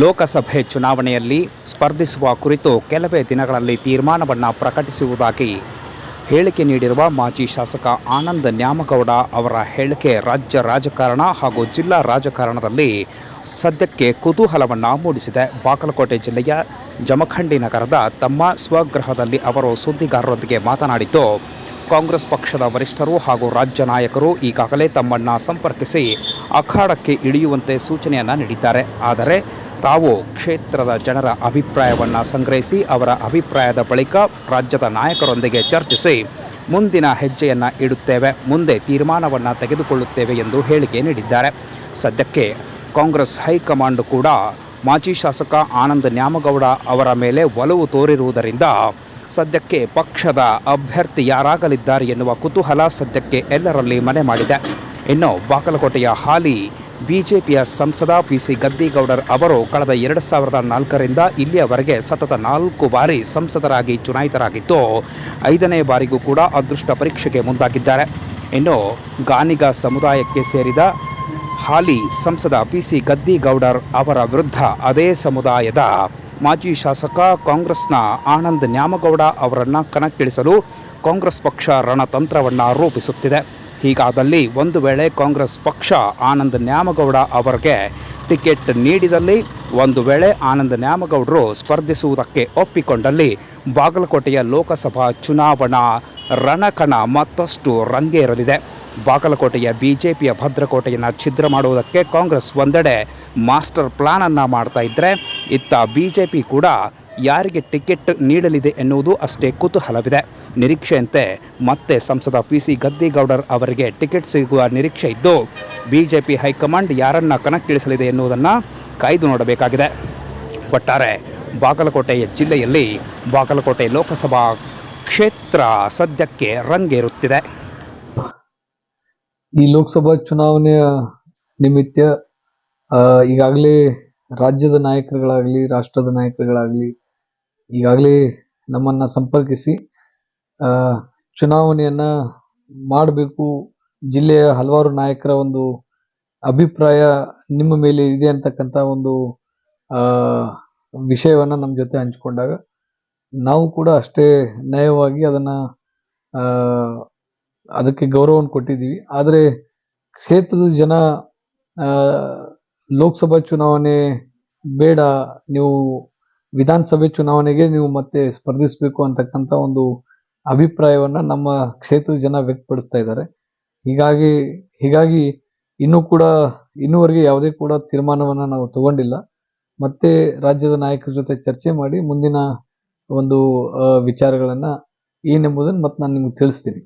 ಲೋಕಸಭೆ ಚುನಾವಣೆಯಲ್ಲಿ ಸ್ಪರ್ಧಿಸುವ ಕುರಿತು ಕೆಲವೇ ದಿನಗಳಲ್ಲಿ ತೀರ್ಮಾನವನ್ನು ಪ್ರಕಟಿಸುವುದಾಗಿ ಹೇಳಿಕೆ ನೀಡಿರುವ ಮಾಜಿ ಶಾಸಕ ಆನಂದ್ ನ್ಯಾಮಗೌಡ ಅವರ ಹೇಳಿಕೆ ರಾಜ್ಯ ರಾಜಕಾರಣ ಹಾಗೂ ಜಿಲ್ಲಾ ರಾಜಕಾರಣದಲ್ಲಿ ಸದ್ಯಕ್ಕೆ ಕುತೂಹಲವನ್ನು ಮೂಡಿಸಿದೆ. ಬಾಗಲಕೋಟೆ ಜಿಲ್ಲೆಯ ಜಮಖಂಡಿ ನಗರದ ತಮ್ಮ ಸ್ವಗೃಹದಲ್ಲಿ ಅವರು ಸುದ್ದಿಗಾರರೊಂದಿಗೆ ಮಾತನಾಡಿದ್ದು, ಕಾಂಗ್ರೆಸ್ ಪಕ್ಷದ ವರಿಷ್ಠರು ಹಾಗೂ ರಾಜ್ಯ ನಾಯಕರು ಈಗಾಗಲೇ ತಮ್ಮನ್ನು ಸಂಪರ್ಕಿಸಿ ಅಖಾಡಕ್ಕೆ ಇಳಿಯುವಂತೆ ಸೂಚನೆಯನ್ನು ನೀಡಿದ್ದಾರೆ. ಆದರೆ ತಾವು ಕ್ಷೇತ್ರದ ಜನರ ಅಭಿಪ್ರಾಯವನ್ನು ಸಂಗ್ರಹಿಸಿ ಅವರ ಅಭಿಪ್ರಾಯದ ಬಳಿಕ ರಾಜ್ಯದ ನಾಯಕರೊಂದಿಗೆ ಚರ್ಚಿಸಿ ಮುಂದಿನ ಹೆಜ್ಜೆಯನ್ನು ಇಡುತ್ತೇವೆ, ಮುಂದೆ ತೀರ್ಮಾನವನ್ನು ತೆಗೆದುಕೊಳ್ಳುತ್ತೇವೆ ಎಂದು ಹೇಳಿಕೆ ನೀಡಿದ್ದಾರೆ. ಸದ್ಯಕ್ಕೆ ಕಾಂಗ್ರೆಸ್ ಹೈಕಮಾಂಡ್ ಕೂಡ ಮಾಜಿ ಶಾಸಕ ಆನಂದ್ ನ್ಯಾಮಗೌಡ ಅವರ ಮೇಲೆ ಒಲವು ತೋರಿರುವುದರಿಂದ ಸದ್ಯಕ್ಕೆ ಪಕ್ಷದ ಅಭ್ಯರ್ಥಿ ಯಾರಾಗಲಿದ್ದಾರೆ ಎನ್ನುವ ಕುತೂಹಲ ಸದ್ಯಕ್ಕೆ ಎಲ್ಲರಲ್ಲಿ ಮನೆ ಮಾಡಿದೆ. ಇನ್ನು ಬಾಗಲಕೋಟೆಯ ಹಾಲಿ ಬಿಜೆಪಿಯ ಸಂಸದ ಪಿ ಸಿ ಗದ್ದಿಗೌಡರ್ ಅವರು ಕಳೆದ ಎರಡು ಸಾವಿರದ ನಾಲ್ಕರಿಂದ ಇಲ್ಲಿಯವರೆಗೆ ಸತತ ನಾಲ್ಕು ಬಾರಿ ಸಂಸದರಾಗಿ ಚುನಾಯಿತರಾಗಿದ್ದು, ಐದನೇ ಬಾರಿಗೂ ಕೂಡ ಅದೃಷ್ಟ ಪರೀಕ್ಷೆಗೆ ಮುಂದಾಗಿದ್ದಾರೆ. ಇನ್ನು ಗಾನಿಗ ಸಮುದಾಯಕ್ಕೆ ಸೇರಿದ ಹಾಲಿ ಸಂಸದ ಪಿ ಸಿ ಗದ್ದಿಗೌಡರ್ ಅವರ ವಿರುದ್ಧ ಅದೇ ಸಮುದಾಯದ ಮಾಜಿ ಶಾಸಕ ಕಾಂಗ್ರೆಸ್ನ ಆನಂದ್ ನ್ಯಾಮಗೌಡ ಅವರನ್ನು ಕಣಕ್ಕಿಳಿಸಲು ಕಾಂಗ್ರೆಸ್ ಪಕ್ಷ ರಣತಂತ್ರವನ್ನು ರೂಪಿಸುತ್ತಿದೆ. ಹೀಗಾದಲ್ಲಿ ಒಂದು ವೇಳೆ ಕಾಂಗ್ರೆಸ್ ಪಕ್ಷ ಆನಂದ ನ್ಯಾಮಗೌಡ ಅವರಿಗೆ ಟಿಕೆಟ್ ನೀಡಿದಲ್ಲಿ ಒಂದು ವೇಳೆ ಆನಂದ್ ನ್ಯಾಮಗೌಡರು ಸ್ಪರ್ಧಿಸುವುದಕ್ಕೆ ಒಪ್ಪಿಕೊಂಡಲ್ಲಿ ಬಾಗಲಕೋಟೆಯ ಲೋಕಸಭಾ ಚುನಾವಣಾ ರಣಕಣ ಮತ್ತಷ್ಟು ರಂಗೇರಲಿದೆ. ಬಾಗಲಕೋಟೆಯ ಬಿಜೆಪಿಯ ಭದ್ರಕೋಟೆಯನ್ನು ಛಿದ್ರ ಮಾಡುವುದಕ್ಕೆ ಕಾಂಗ್ರೆಸ್ ಒಂದೆಡೆ ಮಾಸ್ಟರ್ ಪ್ಲಾನನ್ನು ಮಾಡ್ತಾ ಇದ್ದರೆ ಇತ್ತ ಬಿಜೆಪಿ ಕೂಡ ಯಾರಿಗೆ ಟಿಕೆಟ್ ನೀಡಲಿದೆ ಎನ್ನುವುದು ಅಷ್ಟೇ ಕುತೂಹಲವಿದೆ. ನಿರೀಕ್ಷೆಯಂತೆ ಮತ್ತೆ ಸಂಸದ ಪಿ ಸಿ ಗದ್ದಿಗೌಡರ್ ಅವರಿಗೆ ಟಿಕೆಟ್ ಸಿಗುವ ನಿರೀಕ್ಷೆ ಇದ್ದು, ಬಿಜೆಪಿ ಹೈಕಮಾಂಡ್ ಯಾರನ್ನ ಕಣಕ್ಕಿಳಿಸಲಿದೆ ಎನ್ನುವುದನ್ನು ಕಾಯ್ದು ನೋಡಬೇಕಾಗಿದೆ. ಒಟ್ಟಾರೆ ಬಾಗಲಕೋಟೆಯ ಜಿಲ್ಲೆಯಲ್ಲಿ ಬಾಗಲಕೋಟೆ ಲೋಕಸಭಾ ಕ್ಷೇತ್ರ ಸದ್ಯಕ್ಕೆ ರಂಗೇರುತ್ತಿದೆ. ಈ ಲೋಕಸಭಾ ಚುನಾವಣೆಯ ನಿಮಿತ್ತ ಈಗಾಗಲೇ ರಾಜ್ಯದ ನಾಯಕರುಗಳಾಗಲಿ, ರಾಷ್ಟ್ರದ ನಾಯಕರುಗಳಾಗಲಿ ಈಗಾಗಲೇ ನಮ್ಮನ್ನ ಸಂಪರ್ಕಿಸಿ ಚುನಾವಣೆಯನ್ನ ಮಾಡಬೇಕು, ಜಿಲ್ಲೆಯ ಹಲವಾರು ನಾಯಕರ ಒಂದು ಅಭಿಪ್ರಾಯ ನಿಮ್ಮ ಮೇಲೆ ಇದೆ ಅಂತಕ್ಕಂಥ ಒಂದು ವಿಷಯವನ್ನ ನಮ್ಮ ಜೊತೆ ಹಂಚಿಕೊಂಡಾಗ, ನಾವು ಕೂಡ ಅಷ್ಟೇ ನಯವಾಗಿ ಅದನ್ನ ಅದಕ್ಕೆ ಗೌರವವನ್ನು ಕೊಟ್ಟಿದ್ದೀವಿ. ಆದರೆ ಕ್ಷೇತ್ರದ ಜನ ಲೋಕಸಭಾ ಚುನಾವಣೆ ಬೇಡ, ನೀವು ವಿಧಾನಸಭೆ ಚುನಾವಣೆಗೆ ನೀವು ಮತ್ತೆ ಸ್ಪರ್ಧಿಸಬೇಕು ಅಂತಕ್ಕಂಥ ಒಂದು ಅಭಿಪ್ರಾಯವನ್ನ ನಮ್ಮ ಕ್ಷೇತ್ರದ ಜನ ವ್ಯಕ್ತಪಡಿಸ್ತಾ ಇದ್ದಾರೆ. ಹೀಗಾಗಿ ಹೀಗಾಗಿ ಇನ್ನೂ ಕೂಡ, ಇನ್ನೂವರೆಗೆ ಯಾವುದೇ ಕೂಡ ತೀರ್ಮಾನವನ್ನ ನಾವು ತಗೊಂಡಿಲ್ಲ. ಮತ್ತೆ ರಾಜ್ಯದ ನಾಯಕರ ಜೊತೆ ಚರ್ಚೆ ಮಾಡಿ ಮುಂದಿನ ಒಂದು ವಿಚಾರಗಳನ್ನ ಏನೆಂಬುದನ್ನು ಮತ್ತೆ ನಾನು ನಿಮ್ಗೆ ತಿಳಿಸ್ತೀನಿ.